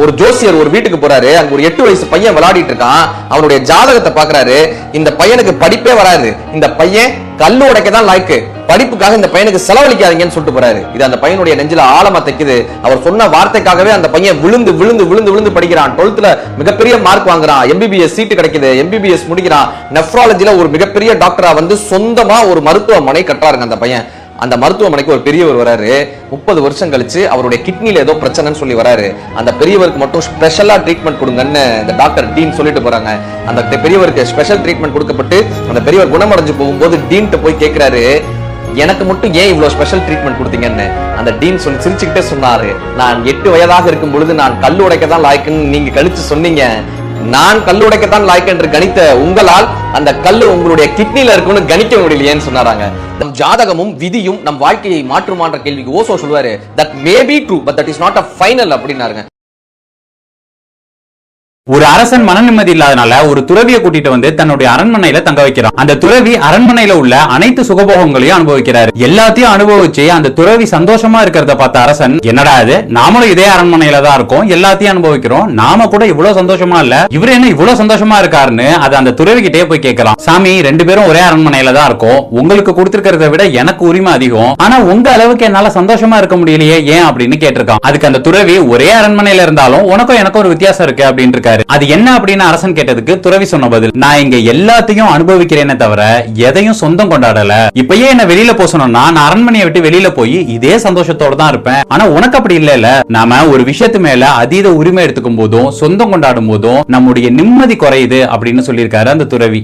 ஒரு ஜோசியர் ஒரு வீட்டுக்கு போறாரு அங்க ஒரு எட்டு வயசு பையன் விளையாடிட்டு இருக்கான் அவனுடைய ஜாதகத்தை பாக்குறாரு இந்த பையனுக்கு படிப்பே வராது. இந்த பையன் கல்லு உடைக்க தான் லாய்க்கு. படிப்புக்காக இந்த பையனுக்கு செலவழிக்காதீங்கன்னு சொல்லிட்டு போறாரு. இது அந்த பையனுடைய நெஞ்சில ஆழமா தைக்குது. அவர் சொன்ன வார்த்தைக்காகவே அந்த பையன் விழுந்து விழுந்து விழுந்து விழுந்து படிக்கிறான். டுவெல்த்ல மிகப்பெரிய மார்க் வாங்குறான். எம்பிபிஎஸ் சீட்டு கிடைக்குது. எம்பிபிஎஸ் முடிக்கிறான். நெஃப்ராலஜில ஒரு மிகப்பெரிய டாக்டரா வந்து சொந்தமா ஒரு மருத்துவமனை கட்டுறாருங்க அந்த பையன். அந்த மருத்துவமனைக்கு ஒரு பெரியவர் வராரு. முப்பது வருஷம் கழிச்சு அவருடைய கிட்னில ஏதோ பிரச்சனைன்னு சொல்லி வராரு. அந்த பெரியவருக்கு மட்டும் ஸ்பெஷலா ட்ரீட்மெண்ட் கொடுங்கன்னு இந்த டாக்டர் டீன் சொல்லிட்டு போறாங்க. அந்த பெரியவருக்கு ஸ்பெஷல் ட்ரீட்மெண்ட் கொடுக்கப்பட்டு அந்த பெரியவர் குணமடைஞ்சு போகும்போது டீன்ட்ட போய் கேட்கிறாரு எனக்கு மட்டும் ஏன் இவ்வளவு ஸ்பெஷல் ட்ரீட்மெண்ட் கொடுத்தீங்கன்னு? அந்த டீன் சொல்லி சிரிச்சுக்கிட்டே சொன்னாரு நான் எட்டு வயதாக இருக்கும் பொழுது நான் கல் உடைக்க தான் லாய்க்குன்னு நீங்க கழிச்சு சொன்னீங்க. நான் கல் உடைக்கத்தான் லாய்க்கு என்று கணித்த உங்களால் அந்த கல் உங்களுடைய கிட்னில இருக்கும்னு கணிக்க முடியலையேன்னு சொன்னாராங்க. நம் ஜாதகமும் விதியும் நம் வாழ்க்கையை மாற்றுமான்ற கேள்விக்கு ஓசோ சொல்லுவாரு. That may be true but that is not a final அப்படின்னாருங்க. ஒரு அரசன் மன நிம்மதி இல்லாதனால ஒரு துறவியை கூட்டிட்டு வந்து தன்னுடைய அரண்மனையில தங்க வைக்கிறான். அந்த துறவி அரண்மனையில உள்ள அனைத்து சுகபோகங்களையும் அனுபவிக்கிறாரு. எல்லாத்தையும் அனுபவிச்சு அந்த துறவி சந்தோஷமா இருக்கிறத பார்த்த அரசன் என்னடா இது? நாமளும் இதே அரண்மனையில தான் இருக்கோம். எல்லாத்தையும் அனுபவிக்கிறோம். நாம கூட இவ்வளவு சந்தோஷமா இல்ல. இவரு என்ன இவ்வளவு சந்தோஷமா இருக்காருன்னு? அது அந்த துறவி கிட்டே போய் கேட்கலாம். சாமி ரெண்டு பேரும் ஒரே அரண்மனையில தான் இருக்கோம். உங்களுக்கு கொடுத்திருக்கிறத விட எனக்கு உரிமை அதிகம். ஆனா உங்க அளவுக்கு என்னால சந்தோஷமா இருக்க முடியலையே ஏன்? அப்படின்னு கேட்டிருக்கான். அதுக்கு அந்த துறவி ஒரே அரண்மனையில இருந்தாலும் உனக்கும் எனக்கும் ஒரு வித்தியாசம் இருக்கு அப்படின்னு இருக்காரு. அது என்ன அப்படின்னு அரசன் கேட்டதுக்கு துறவி சொன்ன பதில் நான் இங்க எல்லாத்தையும் அனுபவிக்கிறேனே தவிர எதையும் சொந்தம் கொண்டாடல. இப்பயே என்ன வெளியில போக சொன்னா நான் அரண்மனையை விட்டு வெளியில போய் இதே சந்தோஷத்தோட தான் இருப்பேன். ஆனா உனக்கு அப்படி இல்ல நாம ஒரு விஷயத்து மேல அதீத உரிமை எடுத்துக்கும் போதும் சொந்தம் கொண்டாடும் போதும் நம்முடைய நிம்மதி குறையுது அப்படின்னு சொல்லியிருக்காரு அந்த துறவி.